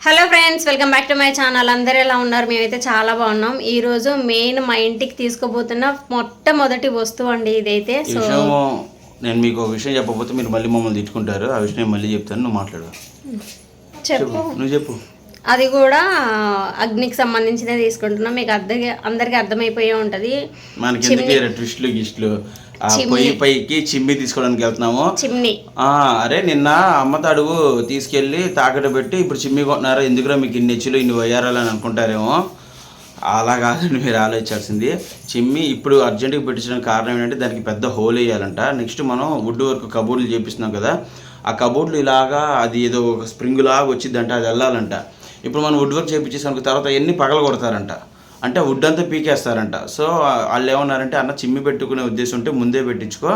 Hello friends welcome back to my channel అందరు ఎలా ఉన్నారు? మేమైతే చాలా బాగున్నాం. ఈ రోజు మెయిన్ మా ఇంటికి తీసుకుపోతున్న మొట్టమొదటి వస్తువు అండి ఇదైతే. సో నేను మీకు ఒక విషయం చెప్పకపోతే మీరు మళ్ళీ మమ్మల్ని తిట్టుకుంటారు. ఆ విషయం నేను మళ్ళీ చెప్తాను. నువ్వు మాట్లాడు. చెప్పు. నువ్వు చెప్పు. అది కూడా అగ్నికి సంబంధించినదే తీసుకుంటున్నాం. మీకు అర్థం అందరికి అర్థమైపోయే ఉంటది. మనకి ట్విస్ట్లు గిస్ట్లు? పొయ్యి పైకి చిమ్మి తీసుకోవడానికి వెళ్తున్నాము. చిమ్ని ఆ, అరే నిన్న అమ్మ తడుగు తీసుకెళ్ళి తాకట పెట్టి ఇప్పుడు చిమ్మి కొంటున్నారా. ఎందుకురా మీకు ఇన్ని హెచ్చులు ఇన్ని వయ్యారాలు అని అనుకుంటారేమో. అలా కాదండి మీరు ఆలోచించాల్సింది. చిమ్మి ఇప్పుడు అర్జెంటుగా పెట్టించడానికి కారణం ఏంటంటే దానికి పెద్ద హోల్ వేయాలంట. నెక్స్ట్ మనం వుడ్ వర్క్ కబోర్డులు చేపిస్తున్నాం కదా ఆ కబోర్డులు ఇలాగా అది ఏదో ఒక స్ప్రింగ్ లాగా వచ్చిందంట అది వెళ్ళాలంట ఇప్పుడు మనం వుడ్ వర్క్ చేపించేసానికి తర్వాత ఎన్ని పగల కొడతారంట అంటే వుడ్ అంతా పీకేస్తారంట. సో వాళ్ళు ఏమన్నారంటే అన్న చిమ్మి పెట్టుకునే ఉద్దేశం ఉంటే ముందే పెట్టించుకో.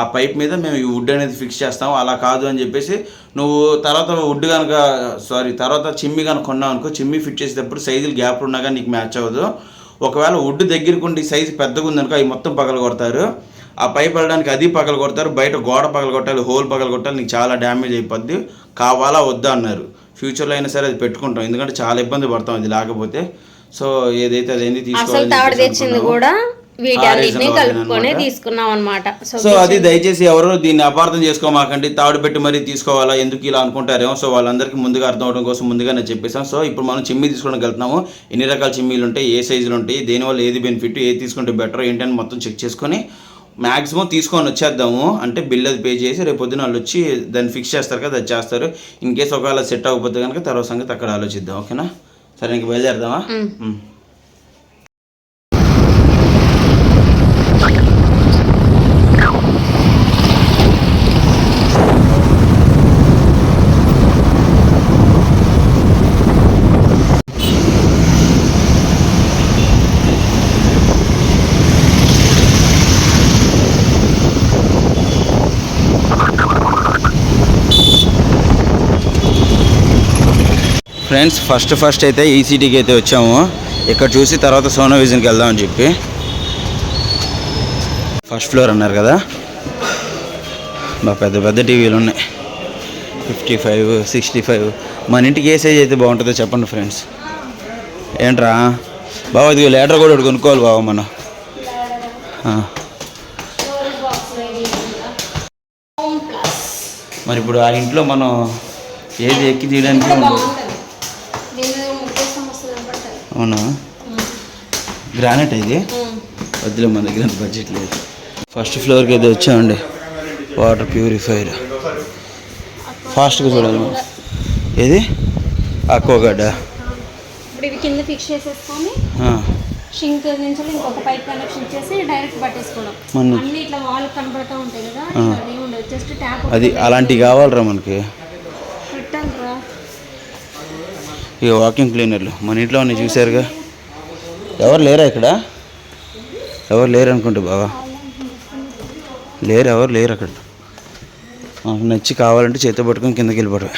ఆ పైప్ మీద మేము ఈ వుడ్ అనేది ఫిక్స్ చేస్తాం. అలా కాదు అని చెప్పేసి నువ్వు తర్వాత వుడ్ కనుక సారీ తర్వాత చిమ్మి కనుక కొన్నావు అనుకో చిమ్మి ఫిట్ చేసేటప్పుడు సైజులు గ్యాప్లు ఉన్నా కానీ నీకు మ్యాచ్ అవ్వదు. ఒకవేళ వుడ్ దగ్గరికి ఉండి సైజు పెద్దగా ఉందనుకో అవి మొత్తం పగల కొడతారు. ఆ పైప్ వెళ్ళడానికి అది పగల కొడతారు. బయట గోడ పగల కొట్టాలి హోల్ పగల కొట్టాలి నీకు చాలా డ్యామేజ్ అయిపోద్ది. కావాలా వద్దా అన్నారు. ఫ్యూచర్లో అయినా సరే అది పెట్టుకుంటాం. ఎందుకంటే చాలా ఇబ్బంది పడతాం అది లేకపోతే. సో ఏదైతే అదేంటి తీసుకోవాలి. కూడా కలుపుకొని. తీసుకున్నాం అనమాట సో అది దయచేసి ఎవరు దీన్ని అపార్థం చేసుకోమాకండి. తాడు పెట్టి మరీ తీసుకోవాలా? ఎందుకు ఇలా అనుకుంటారేమో? సో వాళ్ళందరికీ ముందుగా అర్థం అవడం కోసం ముందుగా నేను చెప్పేసాం సో ఇప్పుడు మనం చిమ్మి తీసుకోవడానికి వెళ్తున్నాము. ఎన్ని రకాల చిమ్మీలు ఉంటాయి? ఏ సైజులు ఉంటాయి? దేనివల్ల ఏది బెనిఫిట్ ఏది తీసుకుంటే బెటర్ ఏంటని మొత్తం చెక్ చేసుకొని మ్యాక్సిమం తీసుకొని వచ్చేద్దాము. అంటే బిల్ అది పే చేసి రేపు పొద్దున వాళ్ళు వచ్చి దాన్ని ఫిక్స్ చేస్తారు కదా అది చేస్తారు. ఇన్ కేసు ఒకవేళ సెట్ అవ్వకపోతే కనుక తర్వాత సంగతి అక్కడ ఆలోచిద్దాం. ఓకేనా? సరే ఇంక బయలుదేరదామా? ఫ్రెండ్స్ ఫస్ట్ ఫస్ట్ అయితే ఈసీటీకి అయితే వచ్చాము. ఇక్కడ చూసి తర్వాత సోనా విజన్కి వెళ్దామని చెప్పి. ఫస్ట్ ఫ్లోర్ అన్నారు కదా. బా పెద్ద పెద్ద టీవీలు ఉన్నాయి. Fifty five sixty five. మన ఇంటికి ఏ సైజ్ అయితే బాగుంటుందో చెప్పండి ఫ్రెండ్స్. ఏంట్రా? బాబా ఇది లీటర్ కూడా కొనుక్కోవాలి బాబా మనం. మరి ఇప్పుడు ఆ ఇంట్లో మనం ఏది ఎక్కి తీయడానికి అవునా? గ్రానైట్ ఇది? వద్దులే మన దగ్గర బడ్జెట్ లేదు. ఫస్ట్ ఫ్లోర్కి అయితే వచ్చామండి. వాటర్ ప్యూరిఫైర్ ఫాస్ట్గా చూడాలి మనం. ఏది? అక్వాగడ్డ ఇప్పుడు ఇవి కింద ఫిక్స్ చేసేసుకొని షింక్ నుంచి ఇంకొక పైప్ కనెక్షన్ ఇచ్చేసి డైరెక్ట్ పట్టేసుకోవడం. మన అన్ని ఇట్లా వాల్ కనబడతా ఉంటాయి కదా అది ఉండదు జస్ట్ ట్యాప్ అది అలాంటివి కావాలరా మనకి. ఇక వాకింగ్ క్లీనర్లు. మన ఇంట్లో ఉన్నాయి చూసారుగా ఎవరు లేరా ఇక్కడ? ఎవరు లేరు అనుకుంటా బావా. లేరు ఎవరు లేరు అక్కడ. మాకు నచ్చి కావాలంటే చేతితో పట్టుకొని కిందకి వెళ్ళిపోవడం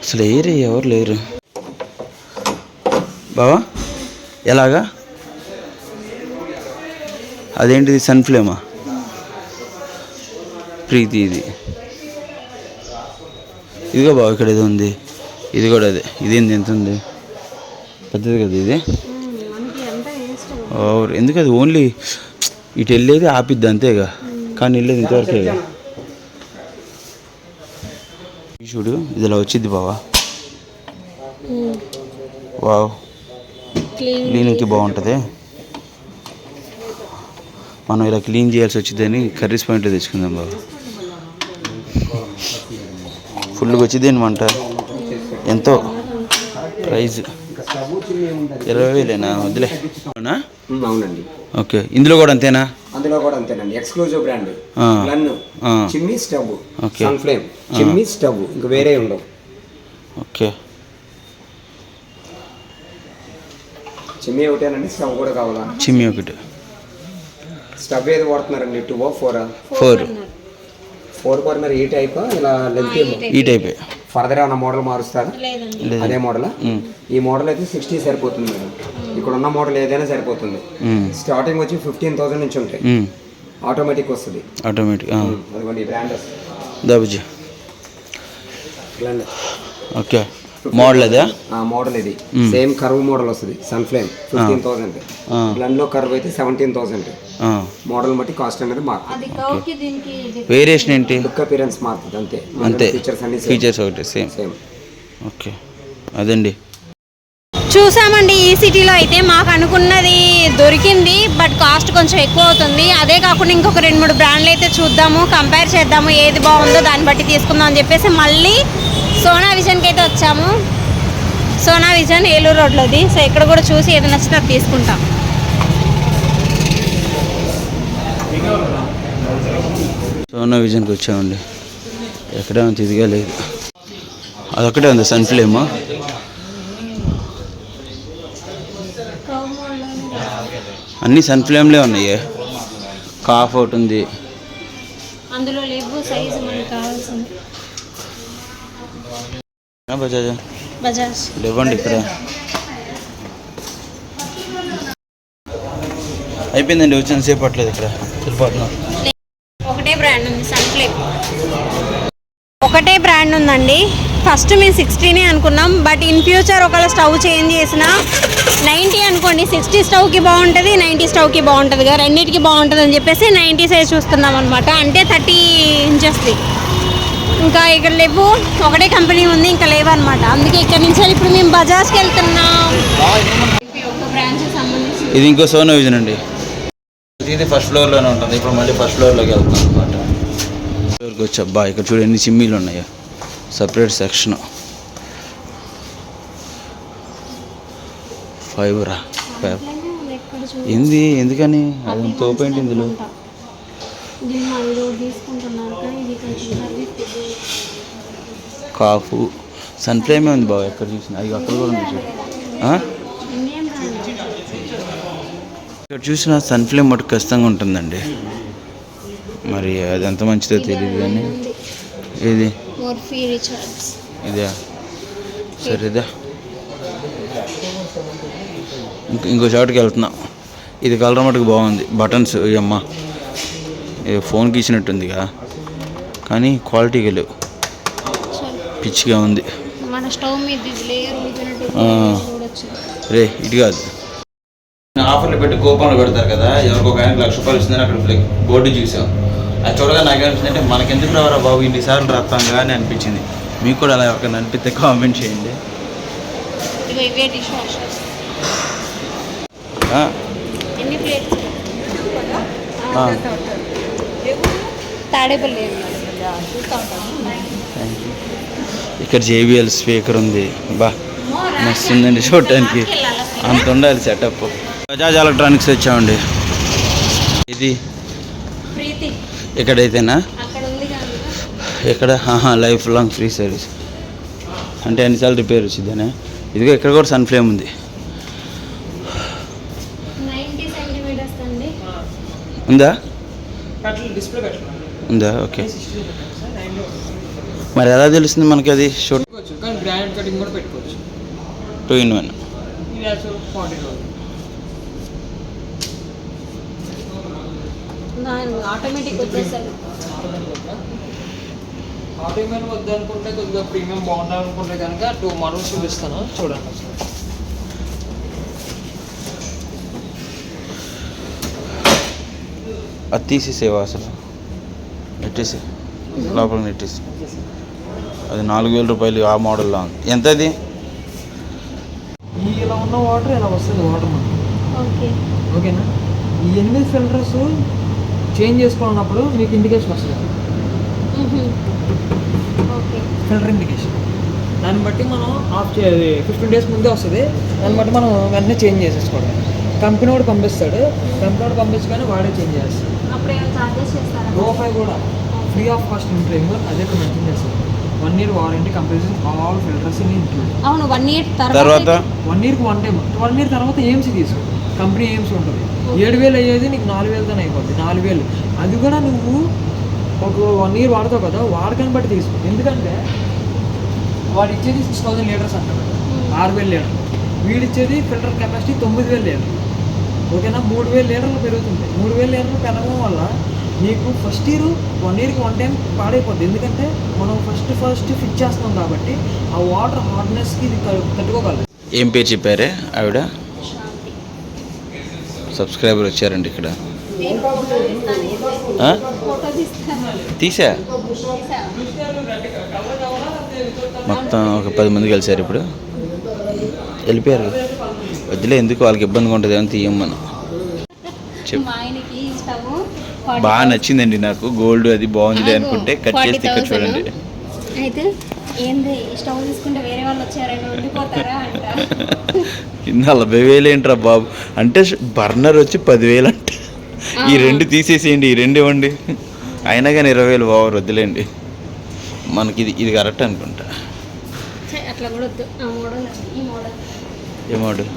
అసలు లేరు ఎవరు లేరు? బావా ఎలాగా? అదేంటిది సన్ ఫ్లేమా? ప్రీతి ఇది. ఇదిగో బావ ఇక్కడ ఏదో ఉంది. ఇది కూడా అదే. ఇదేంది ఎంత ఉంది పెద్దది కదా ఇది? ఎందుకు అది ఓన్లీ ఇటు వెళ్ళేది ఆపిద్ది అంతేగా? కానీ వెళ్ళేది ఇంతవరకేగా ఈ చూడు ఇది ఇలా వచ్చింది బావా. వావ్. క్లీన్ క్లీనింగ్కి బాగుంటుంది. మనం ఇలా క్లీన్ చేయాల్సి వచ్చిందని కర్రీస్ పాయింట్లో తెచ్చుకుందాం బాబా. ఫుల్గా వచ్చింది అనమాట ఎంతో. ప్రైజ్. ఇరవై వేలేనా? వద్దులే. అవునా? అవునండి. ఓకే. ఇందులో కూడా అంతేనా? అందులో కూడా అంతేనండి. ఎక్స్క్లూజివ్ బ్రాండ్ ఆ. Chimney stove okay. Sun Flame chimney stove ఇంకా వేరే ఉండవు. ఓకే. చిమ్నీ ఒకటేనండి. స్టవ్ కూడా కావాలా? చిమ్మి ఒకటి. స్టవ్ ఏది వాడుతున్నారండి? టూ ఓ ఫోర్ ఫోర్ ఫోర్ బర్నర్ ఈ టైప్ ఇలా లెంత్ ఈ టైపే ఫర్దర్ ఏమైనా మోడల్ మారుస్తారా? అదే మోడల్ ఈ మోడల్ అయితే సిక్స్టీ సరిపోతుంది మేడం. ఇక్కడ ఉన్న మోడల్ ఏదైనా సరిపోతుంది. స్టార్టింగ్ వచ్చి ఫిఫ్టీన్ థౌసండ్ నుంచి ఉంటాయి. ఆటోమేటిక్ వస్తుంది. ఆటోమేటిక్ అదిగోండి ఈ బ్రాండ్ దాబుజీ. Blender okay. మోడల్ అదా? ఆ మోడల్ ఇది. సేమ్ కర్వ్ మోడల్ వస్తుంది సన్ ఫ్లేమ్ ఫిఫ్టీన్ థౌసండ్ బ్లెండ్లో కర్వ్ అయితే సెవెంటీన్ థౌసండ్ మోడల్ బట్టి కాస్ట్ అనేది మారుతుంది. అది కౌకి దీనికి వేరియేషన్ ఏంటి? లుక్ అపిరెన్స్ మారుతుంది అంతే. అంతే. ఫీచర్స్ అన్ని ఫీచర్స్ ఒకటి సేమ్ సేమ్ ఓకే అదండి. చూసామండి ఈ సిటీలో అయితే మాకు అనుకున్నది దొరికింది బట్ కాస్ట్ కొంచెం ఎక్కువ అవుతుంది అదే కాకుండా ఇంకొక రెండు మూడు బ్రాండ్లు అయితే చూద్దాము కంపేర్ చేద్దాము ఏది బాగుందో దాన్ని బట్టి తీసుకుందాం అని చెప్పేసి మళ్ళీ సోనా విజన్కి అయితే వచ్చాము. సోనా విజన్ ఏలూరు రోడ్లోది. సో ఇక్కడ కూడా చూసి ఏది నచ్చితే అది తీసుకుంటాం. సోనా విజన్కి వచ్చామండి. ఎక్కడ తిదిగా లేదు. అదొక్కటే ఉంది సన్ ఫ్లేమ్. అన్నీ సన్ ఫ్లేమ్లే ఉన్నాయి. కాఫ్ ఒకటి ఉంది. అందులో లేవు సైజు మనకు కావాల్సింది. ఆ, బజాజ్. బజాజ్. లేవండి ఇక్కడ. అయిపోయిందండి వచ్చిన సేపు పట్టలేదు ఇక్కడ. ఒకటే బ్రాండ్ ఉంది సన్ఫ్లేమ్. ఒకటే బ్రాండ్ ఉందండి. ఫస్ట్ మేము సిక్స్టీనే అనుకున్నాం బట్ ఇన్ ఫ్యూచర్ ఒకవేళ స్టవ్ చేంజ్ చేసిన నైంటీ అనుకోండి. సిక్స్టీ స్టవ్కి బాగుంటుంది నైంటీ స్టవ్కి బాగుంటుంది కదా రెండింటికి బాగుంటుంది అని చెప్పేసి నైంటీ సైజ్ చూస్తున్నాం అనమాట అంటే థర్టీ ఇంచెస్ది ఇంకా ఇక్కడ లేవు. ఒకటే కంపెనీ ఉంది ఇంకా లేవు అనమాట అందుకే ఇక్కడ నుంచి ఇప్పుడు మేము బజాజ్కి వెళ్తున్నాం. ఇది ఇంకో సోనా విజన్ అండి. ఇది ఫస్ట్ ఫ్లోర్లోనే ఉంటుంది. ఇప్పుడు మళ్ళీ ఫస్ట్ ఫ్లోర్లోకి వెళ్తున్నాం అనమాట ఫ్లోర్కి వచ్చి అబ్బా ఇక్కడ చూడు ఎన్ని చిమ్మీలు ఉన్నాయో. సపరేట్ సెక్షన్ ఫైబరా ఏంది? ఎందుకని? అది తోపేంటి ఇందులో? కాఫు. సన్ ఫ్లేమే ఉంది బాబు ఎక్కడ చూసినా? అది అక్కడ కూడా ఉంది ఇక్కడ చూసిన సన్ ఫ్లేమ్ మటుకు ఖచ్చితంగా ఉంటుందండి. మరి అది ఎంత మంచిదో తెలియదు కానీ ఇది. ఇదా. సరేదా. ఇంకో ఇంకో చోటుకి వెళ్తున్నాం. ఇది కలర్ మటుకు బాగుంది. బటన్స్ అమ్మ. ఇది ఫోన్కి ఇచ్చినట్టుందిగా. కానీ క్వాలిటీగా లేవు. పిచ్చిగా ఉంది. రే ఇటు కాదు. ఆఫర్లు పెట్టి కూపన్లు పెడతారు కదా ఎవరికి ఒక ఆయనకి లక్ష రూపాయలు ఇస్తుందని అక్కడ బోర్డు చూసాం. అది చూడగా నాకు అనిపించింది అంటే మనకెందుకు రావరా బాబు ఇన్నిసార్లు రాస్తాంగా అని అనిపించింది. మీకు కూడా అలా ఎవరికైనా అనిపిస్తే కామెంట్ చేయండి. ఇక్కడ జేబిఎల్ స్పీకర్ ఉంది. బా మస్తు ఉందండి చూడటానికి. అంత ఉండాలి సెటప్ బజాజ్ ఎలక్ట్రానిక్స్ వచ్చామండి ఇది ప్రీతి. ఇక్కడైతేనా అక్కడ ఉంది కానీ ఇక్కడ ఆహా లైఫ్ లాంగ్ ఫ్రీ సర్వీస్. అంటే ఎన్నిసార్లు రిపేర్ వచ్చిందనే ఇదిగో ఇక్కడ కూడా సన్ ఫ్లేమ్ ఉంది. ఉందా? ఉందా? ఓకే. మరి ఎలా తెలుస్తుంది మనకి అది షూట్ పెట్టుకోవచ్చు. కానీ గ్రాండ్ కటింగ్ కూడా పెట్టుకోవచ్చు. టూ ఇన్ వన్ ఇది యాక్చువల్ ఫార్టీ థౌసండ్ ఆటోమేటిక్ వచ్చేసరి ఆటోమేటిక్ వద్దనుకుంటే కొద్దిగా ప్రీమియం బాగుండాలనుకుంటే కనుక టూ మోడల్స్ చూపిస్తాను. చూడండి. అది తీసేసేవా అసలు? నెట్టేసి లోపల నెట్టేసి అది నాలుగు వేల రూపాయలు ఆ మోడల్లో ఉంది. ఎంత అది ఇలా ఉన్న వాటర్ ఇలా వస్తుంది? వాటర్ ఓకేనా? ఈ ఎనిమిది ఫిల్టర్స్ చేంజ్ చేసుకోవాలన్నప్పుడు మీకు ఇండికేషన్ వస్తుంది. ఓకే ఫిల్టర్ ఇండికేషన్ దాన్ని బట్టి మనం ఆఫ్ చేయాలి ఫిఫ్టీన్ డేస్ ముందే వస్తుంది. దాన్ని బట్టి మనం వెంటనే చేంజ్ చేసేసుకోవడం. కంపెనీ వాడు పంపిస్తాడు. కంపెనీ వాడు పంపించగానే వాడే చేంజ్ చేస్తాడు. రోఫై కూడా ఫ్రీ ఆఫ్ కాస్ట్ ఇంట్రీమ్ అదే మెన్షన్ చేస్తాడు. One year warranty companies all filters in include అవును వన్ ఇయర్ తర్వాత తర్వాత వన్ ఇయర్కి వన్ టైం వన్ ఇయర్ తర్వాత ఏమ్స్ తీసుకో. కంపెనీ ఏమ్స్ ఉంటుంది. ఏడు వేలు అయ్యేది నీకు నాలుగు వేలతోనే అయిపోద్ది. నాలుగు వేలు అది కూడా నువ్వు ఒక వన్ ఇయర్ వాడతావు కదా వాడకాన్ని బట్టి తీసుకో. ఎందుకంటే వాడు ఇచ్చేది సిక్స్ థౌసండ్ లీటర్స్ అంటాడు ఆరు వేలు లీటర్. వీడు ఇచ్చేది ఫిల్టర్ కెపాసిటీ తొమ్మిది వేలు లీటర్. ఓకేనా? మూడు వేలు లీటర్లు పెరుగుతుంది మూడు వేలు లీటర్లు పెరగడం వల్ల నీకు ఫస్ట్ ఇయర్ వన్ ఇయర్కి వన్ టైం పాడైపోద్ది. ఎందుకంటే మనం ఫస్ట్ ఫస్ట్ ఫిట్ చేస్తాం కాబట్టి ఆ వాటర్ హార్డ్నెస్కి ఇది తట్టు- తట్టుకోగలదు. ఏం పేరు చెప్పారే ఆవిడ? సబ్స్క్రైబర్ వచ్చారండి ఇక్కడ? తీసా? మొత్తం ఒక పది మంది కలిసారు ఇప్పుడు. వెళ్ళిపోయారు. వద్దులే ఎందుకు? వాళ్ళకి ఇబ్బందిగా ఉంటుంది అని తీయమ్మను బాగా నచ్చిందండి నాకు. గోల్డ్ అది బాగుంది అనుకుంటే కట్ చేసి ఇక్కడ చూడండి. అయితే ఏంది స్టవ్ తీసుకుంటే వేరే వాళ్ళు వచ్చారని ఉండిపోతారా అంట. నలభై వేలు ఏంట్రా బాబు? అంటే బర్నర్ వచ్చి పదివేలు అంట. ఈ రెండు తీసేసేయండి ఈ రెండు ఇవ్వండి. అయినా కానీ ఇరవై వేలు బాబు వద్దులేండి. మనకి ఇది ఇది కరెక్ట్ అనుకుంటా. ఛే, అట్లా కూడా వద్దు. ఆ మోడల్ ఈ మోడల్. ఏ మోడల్.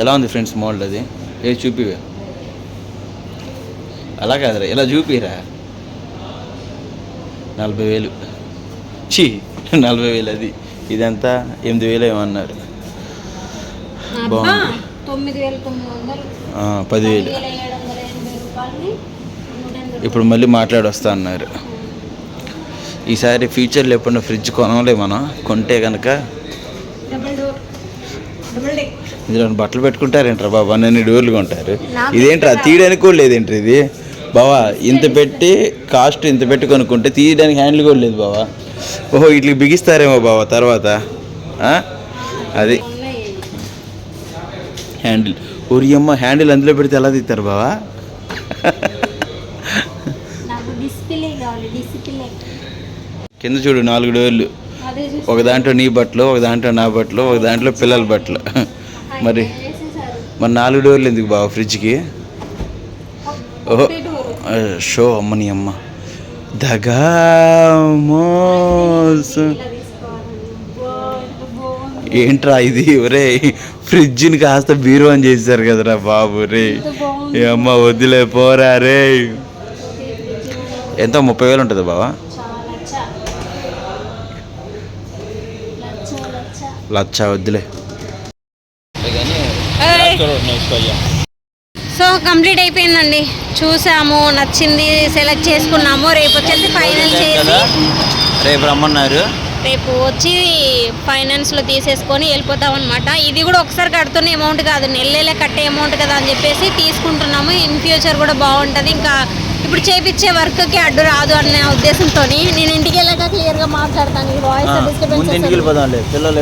ఎలా ఉంది ఫ్రెండ్స్ మోడల్ అది? ఏ చూపివే? అలా కాదురా ఇలా చూపిరా? నలభై వేలు. చీ నలభై వేలు అది ఇదంతా ఎనిమిది వేలు ఏమన్నారు. బాగుంది. పదివేలు. ఇప్పుడు మళ్ళీ మాట్లాడి వస్తా అన్నారు ఈసారి ఫ్యూచర్లో ఎప్పుడన్నా ఫ్రిడ్జ్ కొనలే మనం? కొంటే కనుక ఇందులో బట్టలు పెట్టుకుంటారేంట్రా బాబా? అన్ని డోర్లు కొంటారు. ఇదేంట్రా? తీయడానికి కూడా లేదేంట్రా ఇది? బావా ఇంత పెట్టి కాస్ట్ ఇంత పెట్టి కొనుక్కుంటే తీయడానికి హ్యాండిల్ కూడా లేదు బావా. ఓహో ఇట్లా బిగిస్తారేమో బావా తర్వాత? అది. హ్యాండిల్. ఓరి అమ్మ హ్యాండిల్ అందులో పెడితే ఎలా తీస్తారు బావా? కింద చూడు నాలుగు డోర్లు. ఒక దాంట్లో నీ బట్టలు ఒక దాంట్లో నా బట్టలు ఒక దాంట్లో పిల్లల బట్టలు. మరి మరి నాలుగు డోర్లు ఎందుకు బావ ఫ్రిడ్జ్కి? ఓహో. షో అమ్మని అమ్మ. దగా మోసం ఇలా తీసుకోవాలని అబ్బా, ఎంత బాగుంది ఏంట్రా ఇది? ఒరే ఫ్రిడ్జ్ని కాస్త బీరో అని చేశారు కదరా బాబు రే. ఏ అమ్మ వద్దులే పోరా రే. ఎంత? ముప్పై వేలు ఉంటుంది బావా? చాలా లచ్చ. లచ్చ లచ్చ లచ్చ వద్దులే సో కంప్లీట్ అయిపోయిందండి. చూసాము నచ్చింది సెలెక్ట్ చేసుకున్నాము. రేపు వచ్చేసి ఫైనల్ చేసి రేపు రమ్మన్నారు. రేపు వచ్చి ఫైనాన్స్లో తీసేసుకొని వెళ్ళిపోతాం అనమాట ఇది కూడా ఒకసారి కడుతున్న అమౌంట్ కాదు. నెలలే కట్టే అమౌంట్ కదా అని చెప్పేసి తీసుకుంటున్నాము. ఇన్ ఫ్యూచర్ కూడా బాగుంటుంది. ఇంకా ఇప్పుడు చేపించే వర్క్కి అడ్డు రాదు అనే ఉద్దేశంతో నేను ఇంటికి వెళ్ళాక క్లియర్గా మాట్లాడతాను. ఈ వాయిస్ డిస్టర్బెన్స్ పిల్లలు